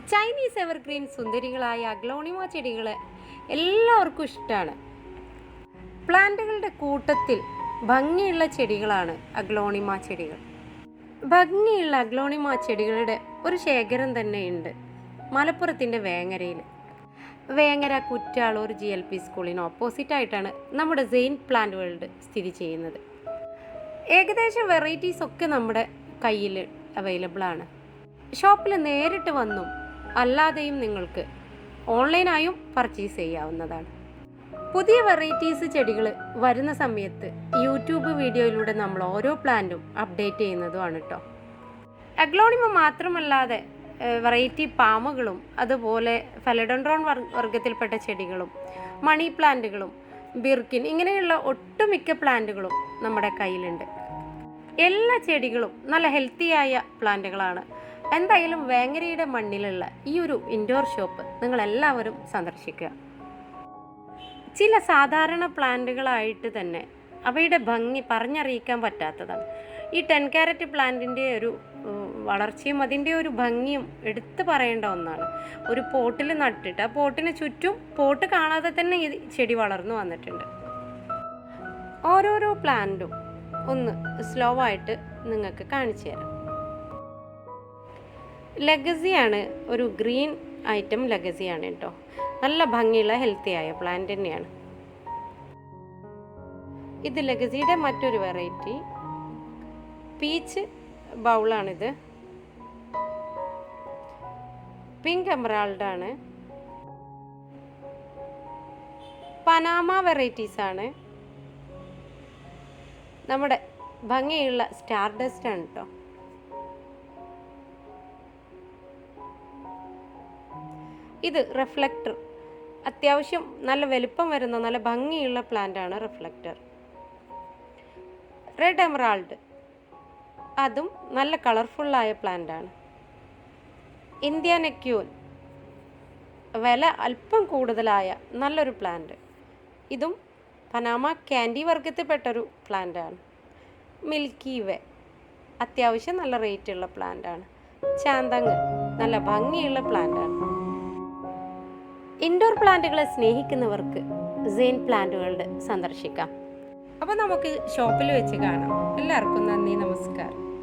Chinese evergreen സുന്ദരികളായ aglaonema ചെടികൾ എല്ലാവർക്കും ഇഷ്ടമാണ് പ്ലാന്റുകളുടെ കൂട്ടത്തിൽ ഭംഗിയുള്ള ചെടികളാണ് അഗ്ലോണിമ ചെടികൾ. ഭംഗിയുള്ള അഗ്ലോണിമ ചെടികളുടെ ഒരു ശേഖരം തന്നെയുണ്ട് മലപ്പുറത്തിന്റെ വേങ്ങരയിൽ Vengara Kuttalur G L P സ്കൂളിന് ഓപ്പോസിറ്റായിട്ടാണ് നമ്മുടെ സെയിൻ പ്ലാന്റ് വേൾഡ് സ്ഥിതി ചെയ്യുന്നത്. ഏകദേശം വെറൈറ്റീസ് ഒക്കെ നമ്മുടെ കയ്യിൽ അവൈലബിൾ ആണ്. ഷോപ്പിൽ നേരിട്ട് വന്നും അല്ലാതെയും നിങ്ങൾക്ക് ഓൺലൈനായും പർച്ചേസ് ചെയ്യാവുന്നതാണ്. പുതിയ വെറൈറ്റീസ് ചെടികൾ വരുന്ന സമയത്ത് യൂട്യൂബ് വീഡിയോയിലൂടെ നമ്മൾ ഓരോ പ്ലാന്റും അപ്ഡേറ്റ് ചെയ്യുന്നതുമാണ് കേട്ടോ അഗ്ലോണിമ മാത്രമല്ലാതെ വെറൈറ്റി പാമുകളും അതുപോലെ ഫെലഡോൺഡ്രോൺ വർഗത്തിൽപ്പെട്ട ചെടികളും മണി പ്ലാന്റുകളും ബിർക്കിൻ ഇങ്ങനെയുള്ള ഒട്ടുമിക്ക പ്ലാന്റുകളും നമ്മുടെ കയ്യിലുണ്ട്. എല്ലാ ചെടികളും നല്ല ഹെൽത്തിയായ പ്ലാന്റുകളാണ് എന്തായാലും വേങ്ങരയുടെ മണ്ണിലുള്ള ഈ ഒരു ഇൻഡോർ ഷോപ്പ് നിങ്ങൾ എല്ലാവരും സന്ദർശിക്കുക. ചില സാധാരണ പ്ലാന്റുകളായിട്ട് തന്നെ അവയുടെ ഭംഗി പറഞ്ഞറിയിക്കാൻ പറ്റാത്തതാണ്. ഈ ടെൻ ക്യാരറ്റ് പ്ലാന്റിന്റെ ഒരു വളർച്ചയും അതിന്റെ ഒരു ഭംഗിയും എടുത്തു പറയേണ്ട ഒന്നാണ്. ഒരു പോട്ടിൽ നട്ടിട്ട് ആ പോട്ടിന് ചുറ്റും പോട്ട് കാണാതെ തന്നെ ഈ ചെടി വളർന്നു വന്നിട്ടുണ്ട്. ഓരോരോ പ്ലാന്റും ഒന്ന് സ്ലോ ആയിട്ട് നിങ്ങൾക്ക് കാണിച്ചു തരാം. ലഗസിയാണ് ഒരു ഗ്രീൻ ഐറ്റം ലഗസിയാണ് കേട്ടോ നല്ല ഭംഗിയുള്ള ഹെൽത്തി ആയ പ്ലാന്റ് തന്നെയാണ്. ഇത് ലഗസിയുടെ മറ്റൊരു വെറൈറ്റി. പീച്ച് ബൗളാണിത്. പിങ്ക് എമറാൾഡാണ്. പനാമ വെറൈറ്റീസ് ആണ് നമ്മുടെ ഭംഗിയുള്ള സ്റ്റാർഡസ്റ്റ് ആണ് കേട്ടോ ഇത് റിഫ്ലക്ടർ അത്യാവശ്യം നല്ല വലുപ്പം വരുന്ന നല്ല ഭംഗിയുള്ള പ്ലാന്റ് ആണ് റിഫ്ലക്ടർ റെഡ് എമറാൾഡ് അതും നല്ല കളർഫുള്ളായ പ്ലാന്റ് ആണ്. ഇന്ത്യ നെക്യൂൽ വില അല്പം കൂടുതലായ നല്ലൊരു പ്ലാന്റ് ഇതും പനാമ ക്യാൻഡി വർഗത്തിൽപ്പെട്ടൊരു പ്ലാന്റ് ആണ്. മിൽക്കി വേ അത്യാവശ്യം നല്ല റേറ്റുള്ള പ്ലാന്റ് ആണ്. ചാന്തങ് നല്ല ഭംഗിയുള്ള പ്ലാന്റ് ആണ്. ഇൻഡോർ പ്ലാന്റുകളെ സ്നേഹിക്കുന്നവർക്ക് സെയിൻ പ്ലാന്റുകളുടെ സന്ദർശിക്കാം. അപ്പോൾ നമുക്ക് ഷോപ്പിൽ വെച്ച് കാണാം. എല്ലാവർക്കും നന്ദി നമസ്കാരം.